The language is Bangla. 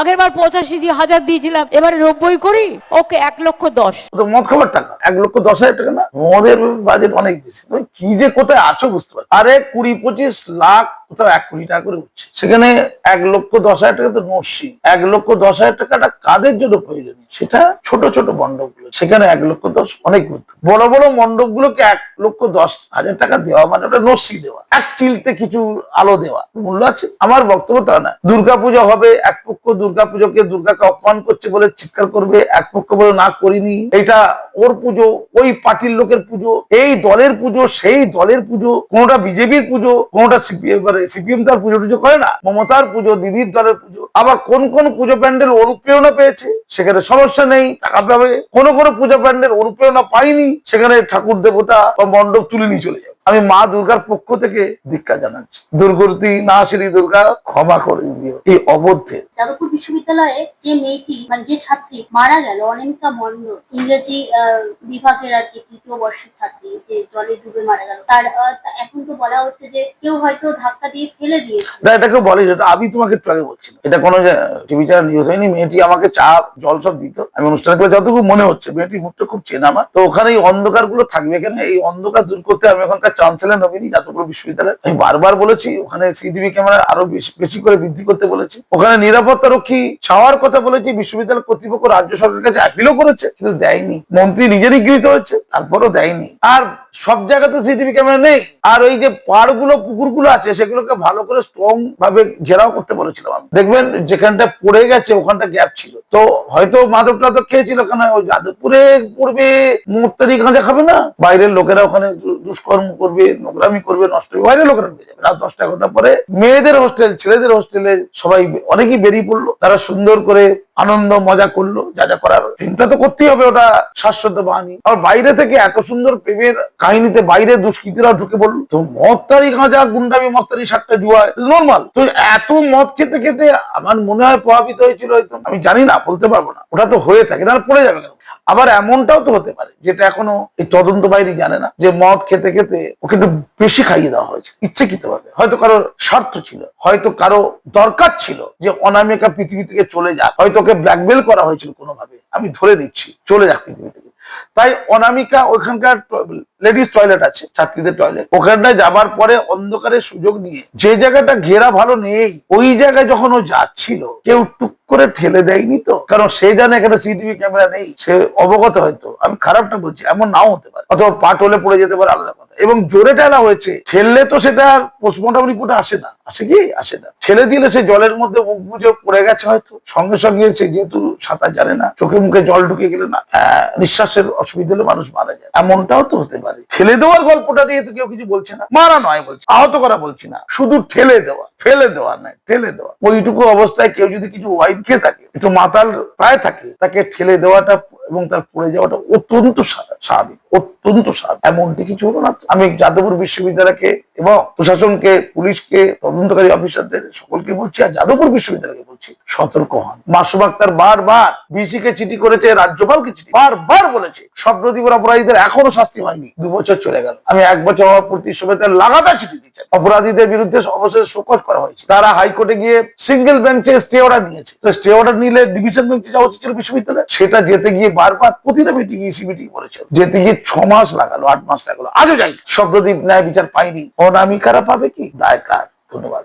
আগের বার পঁচাশি দিয়ে হাজার দিয়েছিলাম, এবারে নব্বই করি, ওকে এক লক্ষ দশ। তো খাবার টাকা এক লক্ষ দশ হাজার টাকা না, মদের বাজেট অনেক বেশি কি যে কোথায় আছো বুঝতে পারছ আরে কুড়ি পঁচিশ লাখ, কোথাও এক কোটি টাকা করে উঠছে। সেখানে এক লক্ষ দশ হাজার টাকা তো নস্যি এক লক্ষ দশ হাজার টাকাটা কাদের জন্য প্রয়োজনীয়? সেটা ছোট ছোট মণ্ডপগুলো। সেখানে এক লক্ষ দশ অনেক গুরুত্ব বড় বড় মণ্ডপগুলোকে এক লক্ষ দশ হাজার টাকা দেওয়া মানে ওটা নস্যি দেওয়া। এক চিলতে কিছু আলো দেওয়া। মূল্য আছে? আমার বক্তব্য তা না। দুর্গাপুজো হবে, এক পক্ষ দুর্গাপুজোকে দুর্গাকে অপমান করছে বলে চিৎকার করবে, এক পক্ষ বলে না করিনি। এটা ওর পুজো, ওই পার্টির লোকের পুজো। এই দলের পুজো সেই দলের পুজো, কোনটা বিজেপির পুজো, কোনটা সিপিএম তার পুজো টুজো করে না, মমতার পুজো, দিদির দলের পুজো। আবার কোন কোন পুজো প্যান্ডেল অনুপ্রেরণা পেয়েছে, সেখানে সমস্যা নেই, টাকা পাবে। কোনো কোনো পুজো প্যান্ডেল অনুপ্রেরণা পায়নি সেখানে ঠাকুর দেবতা বা মণ্ডপ তুলে নিয়ে চলে যাবে। আমি মা দুর্গার পক্ষ থেকে দীক্ষা জানাচ্ছি। দুর্গতি না শ্রী দুর্গা ক্ষমা করে দিও। এই অবদ্ধের যাদবপুর বিশ্ববিদ্যালয়ে যে মেয়েটি মানে যে ছাত্রী মারা গেল অনিমিকা মন্ডল ইংরেজি বিভাগের আর কি তৃতীয় বর্ষের ছাত্রী যে জলে ডুবে মারা গেল তার এখন তো বলা হচ্ছে যে কেউ হয়তো ধাক্কা দিয়ে ফেলে দিয়েছে। না এটাকে বলে যেটা আমি তোমাকে একটু আগে বলছিলাম। এটা কোনো টিভি চ্যানেল নিউজ হয়নি মেয়েটি আমাকে চা জল সব দিত। আমি অনুষ্ঠান করে যতটুকু মনে হচ্ছে মেয়েটির মুখটা খুব চেনা আমার তো ওখানে এই অন্ধকারগুলো থাকবে এখানে এই অন্ধকার দূর করতে আমি ওখানকার চান্সেলার নবীনী যাদবপুর বিশ্ববিদ্যালয় আমি বারবার বলেছি, ওখানে সিটিভি ক্যামেরা আরও বেশি করে বৃদ্ধি করতে বলেছি। ওখানে নিরাপত্তা রক্ষী ছাওয়ার কথা বলেছি, বিশ্ববিদ্যালয় কর্তৃপক্ষ রাজ্য সরকারের কাছে অ্যাপিলও করেছে, কিন্তু দেয়নি। মন্ত্রী নিজেরই গৃহীত হয়েছে, তারপরও দেয়নি। আর সব জায়গাতে সিটিভি ক্যামেরা নেই। আর ওই যে পাড়গুলো, পুকুরগুলো আছে, সেগুলোকে ভালো করে স্ট্রং ভাবে ঘেরাও করতে বলেছিলাম আমি। দেখবেন যেখানটা পড়ে গেছে, ওখানটা গ্যাপ ছিল। তো হয়তো মাদক টাদক খেয়েছিল ওখানে ওই যাদবপুরে পড়বে মুহূর্তেরই গাঁজা খাবে না? বাইরের লোকেরা ওখানে দুষ্কর্ম করবে, নোংরামি করবে, নষ্ট হবে বাইরের লোকেরা যাবে। রাত দশটা এগারোটা পরে মেয়েদের হোস্টেল ছেলেদের হোস্টেলে সবাই অনেকেই বেরিয়ে পড়ল। তারা সুন্দর করে আনন্দ, মজা করল, যা যা করার প্রেমটা তো করতেই হবে ওটা শাশ্বত বাহিনী। আর বাইরে থেকে এত সুন্দর প্রেমের কাহিনীতে বাইরে দুষ্কৃতীরা ঢুকে পড়ল। তো মদ তারি গাঁজা গুন্ডামি মস্তারি সাতটা জুয়া নর্মাল তো এত মদ খেতে খেতে আমার মনে হয় প্রভাবিত হয়েছিল হয়তো। আমি জানি না, বলতে পারব না। ওটা তো হয়ে থাকে, না পড়ে যাবে কেন? আবার এমনটাও তো হতে পারে, যেটা এখনও এই তদন্ত বাইরে জানে না, যে মদ খেতে খেতে ওকে একটু বেশি খাইয়ে দেওয়া হয়েছে ইচ্ছেকৃত ভাবে হয়তো কারোর স্বার্থ ছিল, হয়তো কারও দরকার ছিল, যে অনামিকা পৃথিবী থেকে চলে যাক, হয়তো ওকে ব্ল্যাকমেল করা হয়েছিল কোনোভাবে। আমি ধরে নিচ্ছি, চলে যাক পৃথিবী থেকে। তাই অনামিকা ওইখানকার লেডিস টয়লেট আছে, ছাত্রীদের টয়লেট। ওখানটায় যাবার পরে অন্ধকারের সুযোগ নিয়ে যে জায়গাটা ঘেরা ভালো নেই, ওই জায়গায় যখন ও যাচ্ছিল, কেউ টুক করে ঠেলে দেয়নি তো? কারণ সে জানে এখানে সিটিভি ক্যামেরা নেই, সে অবগত হয়তো। আমি খারাপটা বলছি, এমন নাও হতে পারে। অথবা পা টলে পড়ে যেতে পারে, আলাদা কথা। এবং জোরে ঠেলা হয়েছে, ঠেললে তো সেটা পোস্টমর্টম রিপোর্টে আসে না। আসে কি? আসে না। ঠেলে দিলে সে জলের মধ্যে মুখ বুঝে পড়ে গেছে হয়তো। সঙ্গে সঙ্গে সে যেহেতু সাঁতার জানে না, চোখে মুখে জল ঢুকে গেলে না নিঃশ্বাসের অসুবিধা হলে মানুষ মারা যায়। এমনটাও তো হতে পারে। ঠেলে দেওয়ার গল্পটা নিয়ে তো কেউ কিছু বলছে না। মারা নয় বলছে, আহত করা বলছি না। শুধু ঠেলে দেওয়া, ফেলে দেওয়া নাই ঠেলে দেওয়া। ওইটুকু অবস্থায় কেউ যদি কিছু ওয়াইন খেয়ে থাকে, একটু মাতাল প্রায় থাকে, তাকে ঠেলে দেওয়াটা এবং তার পড়ে যাওয়াটা অত্যন্ত স্বা- স্বাভাবিক অত্যন্ত স্বাভাবিক এমনটি কিছু হলো না। আমি যাদবপুর বিশ্ববিদ্যালয়কে এবং প্রশাসনকে, পুলিশকে, তদন্তকারী অফিসারদের সকলকে বলছি আর যাদবপুর বিশ্ববিদ্যালয়কে বলছি, সতর্ক হন। মাসুম আক্তার বারবার বিসি কে চিঠি করেছে, রাজ্যপালকে চিঠি বারবার বলেছে। স্বপ্নদীপের অপরাধীদের এখনও শাস্তি হয়নি। দু বছর চলে গেল। আমি এক বছর হওয়ার প্রতি সময় লাগাতার চিঠি দিচ্ছেন অপরাধীদের বিরুদ্ধে অবশেষে শোকজ করা হয়েছে। তারা হাইকোর্টে গিয়ে সিঙ্গেল বেঞ্চে স্টে অর্ডার নিয়েছে। তো স্টে অর্ডার নিলে ডিভিশন বেঞ্চে যাওয়া উচিত ছিল বিশ্ববিদ্যালয়। সেটা যেতে গিয়ে বারবার প্রতিটা মিটিং ইসি মিটিং করেছে যেতে গিয়ে ছ মাস লাগালো, আট মাস লাগালো। আজও যাই শব্দদ্বীপ ন্যায় বিচার পাইনি। অনামিকারা পাবে কি? দায় কার? ধন্যবাদ।